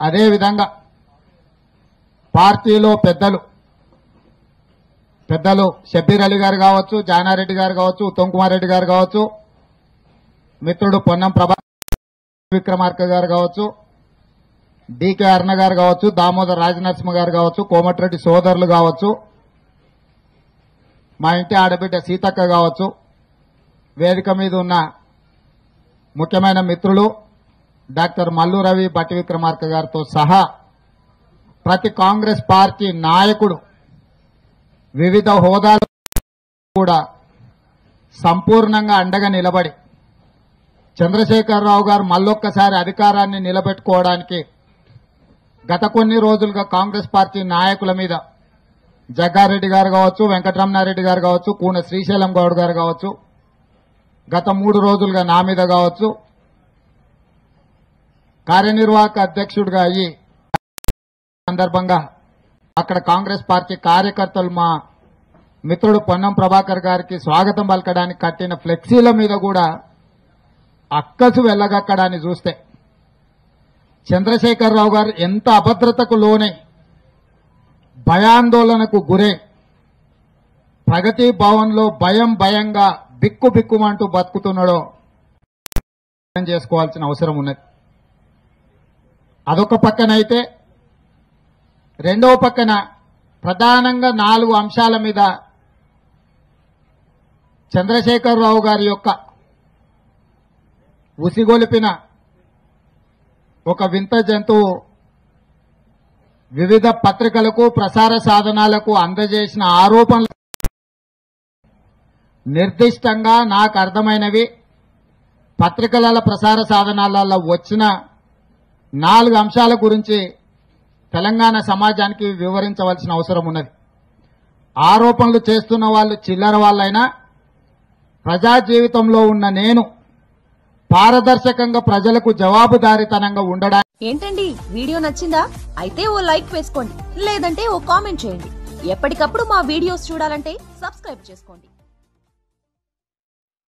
అదేవిధంగా పార్టీలో పెద్దలు పెద్దలు షబ్బీర్ అలీ గారు కావచ్చు జానారెడ్డి గారు కావచ్చు ఉత్తమ్ కుమార్ రెడ్డి గారు కావచ్చు మిత్రుడు పొన్నం ప్రభా విక్రమార్క గారు కావచ్చు డికే అర్ణ గారు కావచ్చు దామోదర్ రాజనరసింహ గారు కావచ్చు కోమటిరెడ్డి సోదరులు కావచ్చు మా ఇంటి ఆడబిడ్డ సీతక్క కావచ్చు వేదిక మీద ఉన్న ముఖ్యమైన మిత్రులు డాక్టర్ మల్లు రవి భట్టి విక్రమార్క గారితో సహా ప్రతి కాంగ్రెస్ పార్టీ నాయకుడు వివిధ హోదాలు కూడా సంపూర్ణంగా అండగా నిలబడి చంద్రశేఖరరావు గారు మళ్ళొక్కసారి అధికారాన్ని నిలబెట్టుకోవడానికి గత కొన్ని రోజులుగా కాంగ్రెస్ పార్టీ నాయకుల మీద జగ్గారెడ్డి గారు కావచ్చు వెంకటరమణారెడ్డి గారు కావచ్చు కూన శ్రీశైలం గౌడ్ గారు కావచ్చు గత మూడు రోజులుగా నా మీద కావచ్చు కార్యనిర్వాహక అధ్యక్షుడిగా అయ్యి సందర్భంగా అక్కడ కాంగ్రెస్ పార్టీ కార్యకర్తలు మా మిత్రుడు పొన్నం ప్రభాకర్ గారికి స్వాగతం పలకడానికి కట్టిన ఫ్లెక్సీల మీద కూడా అక్కసు వెళ్ళగక్కడాన్ని చూస్తే. చంద్రశేఖరరావు గారు ఎంత అభద్రతకు లోనే భయాందోళనకు గురై. ప్రగతి భవన్లో భయం భయంగా బిక్కు బిక్కుమంటూ బతుకుతున్నాడో అర్థం చేసుకోవాల్సిన అవసరం ఉన్నది. అదొక పక్కనైతే రెండవ పక్కన ప్రధానంగా నాలుగు అంశాల మీద చంద్రశేఖరరావు గారి యొక్క ఉసిగొలిపిన ఒక వింత జంతువు వివిధ పత్రికలకు ప్రసార సాధనాలకు అందజేసిన ఆరోపణలు నిర్దిష్టంగా నాకు అర్థమైనవి. పత్రికల ప్రసార సాధనాలలో వచ్చిన నాలుగు అంశాల గురించి తెలంగాణ సమాజానికి వివరించవలసిన అవసరం ఉన్నది. ఆరోపణలు చేస్తున్న వాళ్ళు చిల్లర వాళ్ళైనా ప్రజా జీవితంలో ఉన్న నేను పారదర్శకంగా ప్రజలకు జవాబుదారీతనంగా ఉండడానికి ఏంటండి? వీడియో నచ్చిందా? అయితే ఓ లైక్ వేసుకోండి. లేదంటే ఓ కామెంట్ చేయండి. ఎప్పటికప్పుడు మా వీడియోస్ చూడాలంటే సబ్స్క్రైబ్ చేసుకోండి.